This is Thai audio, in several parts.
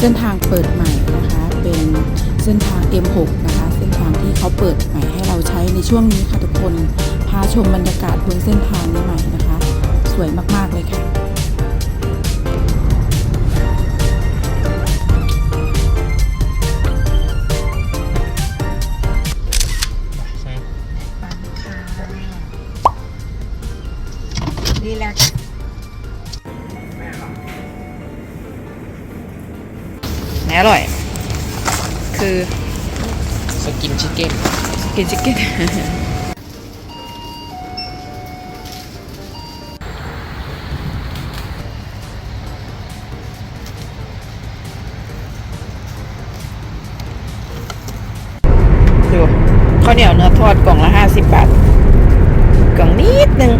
เส้นทางเปิดใหม่นะคะเป็นเส้นทาง M6 นะคะ เส้นทางที่เขาเปิดใหม่ให้เราใช้ในช่วงนี้ค่ะทุกคนพาชมบรรยากาศบนเส้นทางนี้ใหม่นะคะ สวยมากๆเลยค่ะ อร่อย คือสกินชิคเก้นกินชิคเก้นดูข้าวเหนียวเนื้อทอดกล่องละห้าสิบบาท กล่องนิดหนึ่ง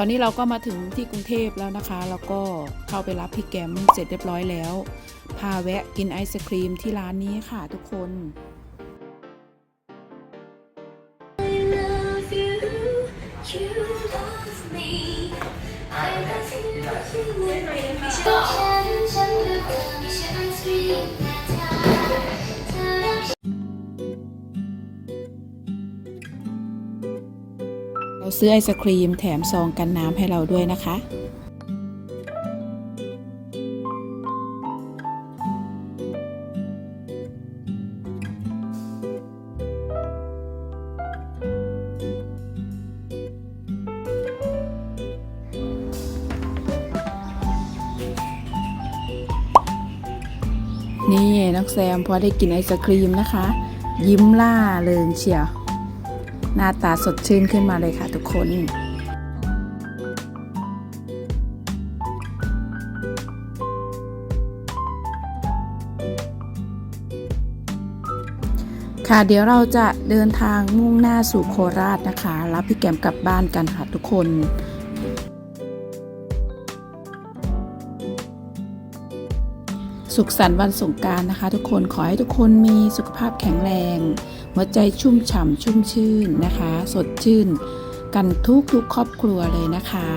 ตอนนี้เราก็มาถึงที่กรุงเทพแล้วนะคะ แล้วก็เข้าไปรับพี่แกมเสร็จเรียบร้อยแล้ว พาแวะกินไอศครีมที่ร้านนี้ค่ะทุกคน you love me. I love you, you love me. ซื้อไอศครีมแถมซองกันน้ำให้เราด้วยนะคะ นี่น้องแซมพอได้กินไอศครีมนะคะ ยิ้มล่าเริงเชียว หน้าตาสดชื่นขึ้นมาเลยค่ะทุกคนค่ะเดี๋ยวเราจะเดินทางมุ่งหน้าสู่โคราชนะคะ รับพี่แกมกลับบ้านกันค่ะทุกคน สุขสันต์วันสงกรารนะคะ ทุกคนขอให้ทุกคนมีสุขภาพแข็งแรง หัวใจชุ่มฉ่ำชุ่มชื่นนะคะ สดชื่น กันทุกทุกๆครอบครัวเลยนะคะ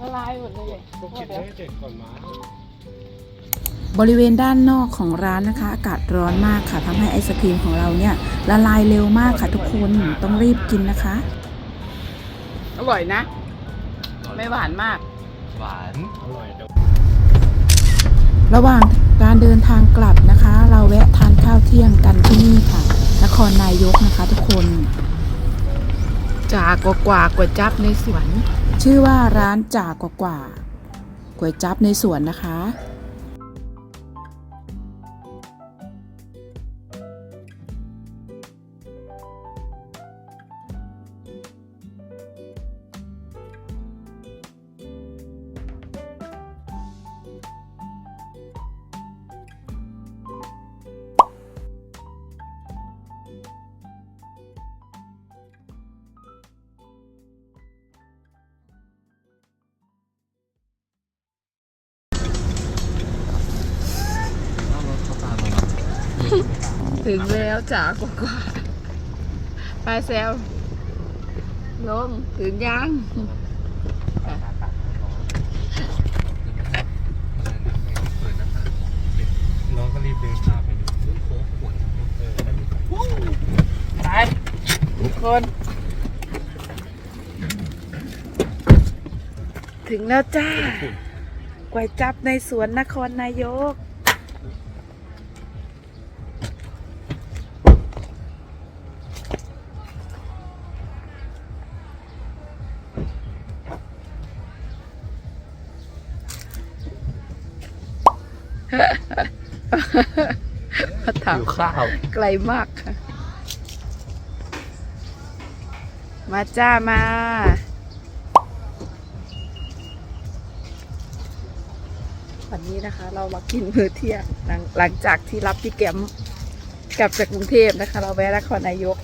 ละลายหมดเลยบริเวณด้านนอกของร้านนะคะอากาศร้อนมากค่ะทำให้ไอศครีมของเราเนี่ยละลายเร็วมากค่ะทุกคนต้องรีบกินนะคะ อร่อยนะ ไม่หวานมาก หวานระหว่างการเดินทางกลับนะคะ เราแวะทานข้าวเที่ยงกันที่นี่ค่ะ นครนายกนะคะทุกคนจากกว่ากว่าจับในสวน ชื่อว่าร้านจากกว่ากว่าก๋วยจับในสวนนะคะ ถึงแล้วจากกว่ากว่าไปแซวลงถึงยังน้องก็รีบเดินข้ามไปดูโค้กขวดเออแล้วดูไปทุกคน ถึงแล้วจ้าก๋วยจับในสวนนครนายก มาถามหิวข้าวไกลมากค่ะ มาจ้ามา วันนี้นะคะ เรามากินมื้อเที่ยงหลังหลังจากที่รับพี่แกมกลับจากกรุงเทพนะคะ เราแวะนครนายก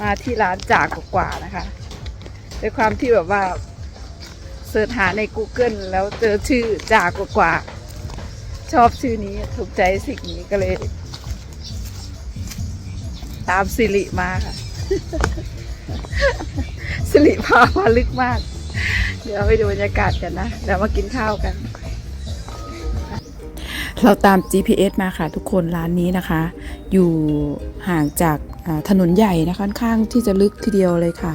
มาที่ร้านจากกว่าๆนะคะด้วยความที่แบบว่าเสิร์ชหาใน Google แล้วเจอชื่อจากกว่าๆ ชอบชื่อนี้ถูกใจสิ่งนี้ก็เลย ตามสิริมาค่ะ สิริพามาลึกมาก เดี๋ยวไปดูบรรยากาศกันนะเดี๋ยวมากินข้าวกัน เราตาม GPS มาค่ะทุกคนร้านนี้นะคะ อยู่ห่างจากถนนใหญ่นะคะค่อนข้างที่จะลึกทีเดียวเลยค่ะ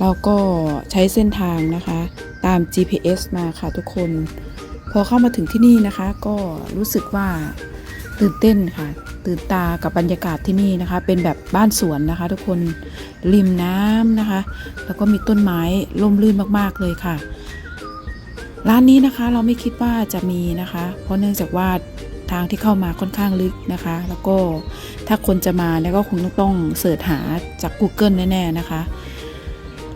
เราก็ใช้เส้นทางนะคะ ตาม GPS มาค่ะทุกคน พอเข้ามาถึงที่นี่นะคะ ก็รู้สึกว่าตื่นเต้นค่ะ ตื่นตากับบรรยากาศที่นี่นะคะ เป็นแบบบ้านสวนนะคะ ทุกคนริมน้ำนะคะ แล้วก็มีต้นไม้ร่มรื่นมากๆเลยค่ะ ร้านนี้นะคะเราไม่คิดว่าจะมีนะคะ เพราะเนื่องจากว่าทางที่เข้ามาค่อนข้างลึกนะคะ แล้วก็ถ้าคนจะมาเนี่ยก็คงต้องต้องเสิร์ชหาจาก Google แน่ๆนะคะ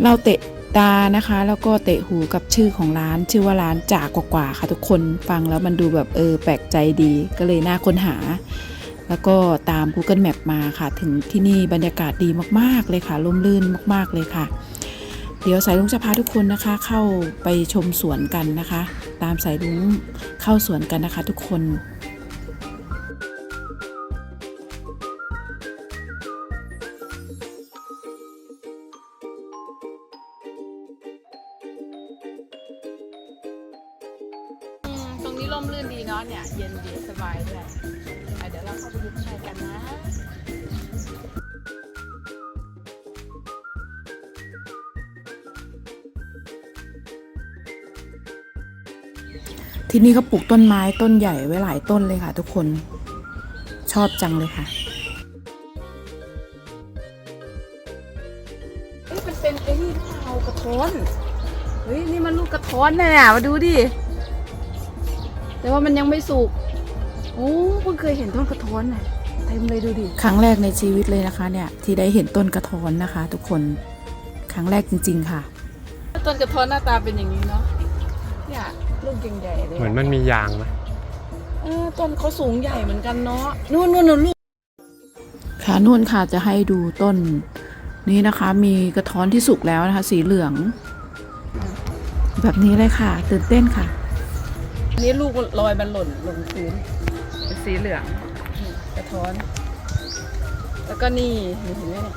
เราเตะ ตานะคะ แล้วก็เตะหูกับชื่อของร้าน ชื่อว่าร้านจากกว่าๆค่ะทุกคนฟังแล้วมันดูแบบเออแปลกใจดีก็เลยน่าค้นหา แล้วก็ตาม Google Map มาค่ะ ถึงที่นี่บรรยากาศดีมากๆเลยค่ะร่มรื่นมากๆเลยค่ะ เดี๋ยวสายลุงจะพาทุกคนนะคะ เข้าไปชมสวนกันนะคะ ตามสายลุงเข้าสวนกันนะคะ ทุกคน ที่นี่ก็ปลูกต้นไม้ต้นใหญ่ไว้หลายต้นเลยค่ะทุกคน ชอบจังเลยค่ะเฮ้ยมันเป็นไอ้นี่เรากระท้อน เฮ้ยนี่มันลูกกระท้อนเนี่ยมาดูดิ แต่ว่ามันยังไม่สุก โอ้เพิ่งเคยเห็นต้นกระท้อนน่ะเต็มเลยดูดิ ครั้งแรกในชีวิตเลยนะคะ เนี่ยที่ได้เห็นต้นกระท้อนนะคะ ทุกคน ครั้งแรกจริง ๆ ค่ะ ต้นกระท้อนหน้าตาเป็นอย่างนี้เนาะเนี่ย ลูกใหญ่ๆเลยเหมือนมันมียางไหมเออต้นเขาสูงใหญ่เหมือนกันเนาะนู่นนู่นนู่นลูกค่ะนู่นค่ะจะให้ดูต้นนี้นะคะ มีกระท้อนที่สุกแล้วนะคะ สีเหลือง แบบนี้เลยค่ะ ตื่นเต้นค่ะอันนี้ลูกลอยมันหล่นลงพื้นเป็นสีเหลืองนี่กระท้อน แล้วก็นี่นี่เห็นไหมเนี่ย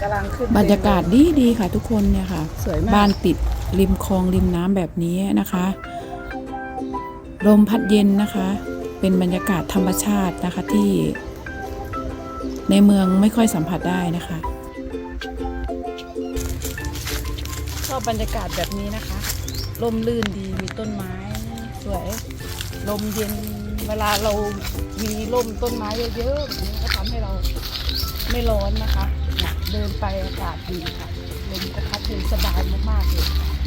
กำลังขึ้นบรรยากาศดีดีๆค่ะ ทุกคนเนี่ยค่ะ สวยมากบ้านติดริมคลองริมน้ำแบบนี้นะคะ ลมพัดเย็นนะคะ เป็นบรรยากาศธรรมชาตินะคะที่ในเมืองไม่ค่อยสัมผัสได้นะคะชอบบรรยากาศแบบนี้นะคะร่มรื่นดีมีต้นไม้สวย ลมเย็นเวลาเรามีร่มต้นไม้เยอะๆแบบนี้ก็ทำให้เราไม่ร้อนนะคะเนี่ยเดินไปอากาศดีค่ะลมก็พัดเย็นสบายมากๆเลยค่ะ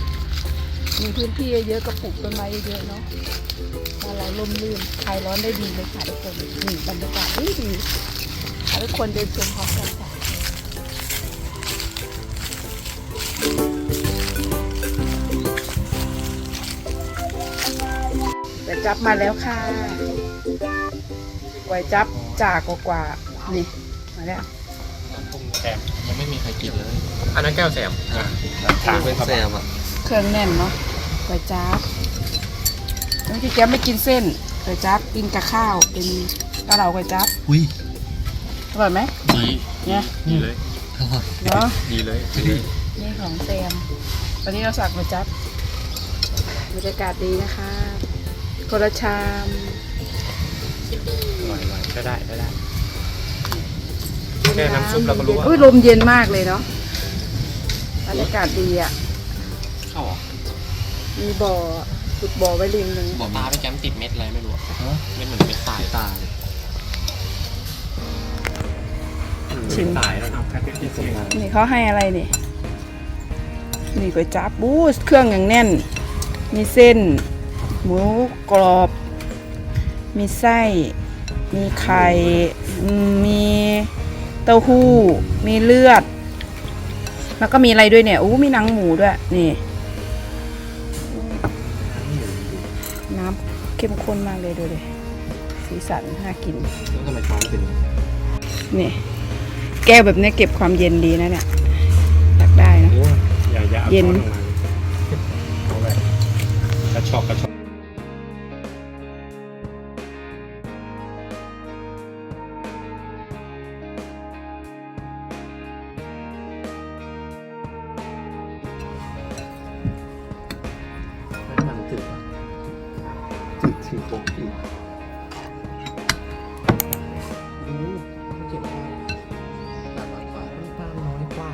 มีพื้นที่เยอะๆก็ปลูกต้นไม้เยอะๆเนาะถ้าเราร่มรื่นคลายร้อนได้ดีเลยค่ะทุกคนนี่บรรยากาศดีดีๆให้ทุกคนเดินชมพร้อมกันค่ะก๋วยจับมาแล้วค่ะก๋วยจับจากกว่าๆนี่มาแล้วแซมยังไม่มีใครกินเลย อันนั้นแก้วแซมอ่าเป็นแซมอะ เครื่องแน่นเนาะ ก๋วยจับบางทีแกไม่กินเส้นก๋วยจับกินกับข้าวเป็นกะเหล่าก๋วยจับอุ้ยอร่อยไหมดีเนี่ยดีเลยอร่อยเนาะดีเลยดีเลยนี่ของแซมตอนนี้เราสั่งก๋วยจับบรรยากาศดีนะคะคนละชามอร่อยอร่อยก็ได้ก็ได้แค่น้ำซุปเราก็รู้ว่าอุ้ยลมเย็นมากเลยเนาะบรรยากาศดีอะเข้า มีบ่อขุดบ่อไว้ริมหนึ่งบอกปลาไปแกมติดเม็ดอะไรไม่รู้อะเม็ดเหมือนเม็ดตายตายชิมตายแล้วนะแค่เป็นที่เสียงนี่เขาให้อะไรนี่นี่ก๋วยจั๊บบูสเครื่องอย่างแน่น มีเส้น หมูกรอบ มีไส้ มีไข่อืมมีเต้าหู้ มีเลือด แล้วก็มีอะไรด้วยเนี่ยอู้มีหนังหมูด้วย นี่น้ เข้มข้นมากเลยดูดิสีสันน่ากิน แล้วทำไมช้อนเป็นนี่ แก้วแบบนี้เก็บความเย็นดีนะเนี่ยอยากได้นะ โอ้ยอย่าอย่าเอาเย็นช้อนออกมาเอาแบบกระชอกกระชอก จืดถือโคกจืดดูมันเจ็บอะไรแต่ว่าปลาน้ำตาลน้อยกว่า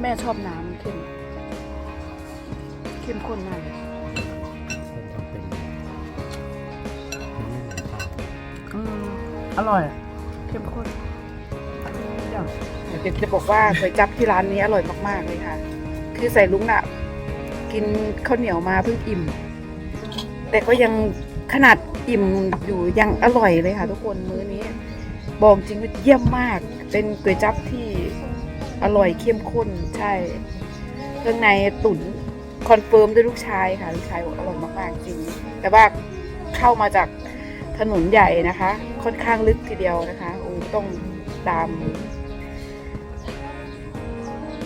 แม่ชอบน้ำเข้มเข้มข้นมากเลยมันจำเป็นนไม่เหมือนปลอืมอร่อยเข้มข้นอย่างเดี๋ยวจะบอกว่าก๋วยจั๊บที่ร้านนี้อร่อยมากๆเลยค่ะ คือใส่ลุงน่ะ กินข้าวเหนียวมาเพิ่งอิ่ม แต่ก็ยังขนาดอิ่มอยู่ยังอร่อยเลยค่ะ ทุกคนมื้อนี้ บอกจริงว่าเยี่ยมมาก เป็นก๋วยจั๊บที่อร่อยเข้มข้นใช่เครื่องในตุ๋นคอนเฟิร์มด้วยลูกชายค่ะลูกชายบอกอร่อยมากๆจริง แต่ว่าเข้ามาจากถนนใหญ่นะคะ ค่อนข้างลึกทีเดียวนะคะโอ้ต้องตาม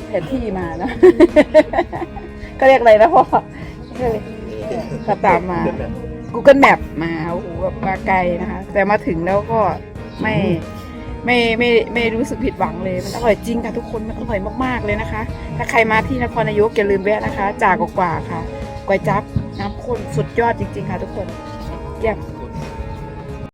แผนที่มานะก็เรียกอะไรนะพ่อ กอะไรขับตามมา Google Map มาโอ้โหแบบมาไกลนะคะ แต่มาถึงแล้วก็ไม่ไม่ไม่ไม่รู้สึกผิดหวังเลย มันอร่อยจริงค่ะทุกคน มันอร่อยมากๆเลยนะคะ ถ้าใครมาที่นครนายกอย่าลืมแวะนะคะ จากกว่าๆค่ะก๋วยจั๊บน้ำข้นสุดยอดจริง ๆ ค่ะทุกคนเยี่ยม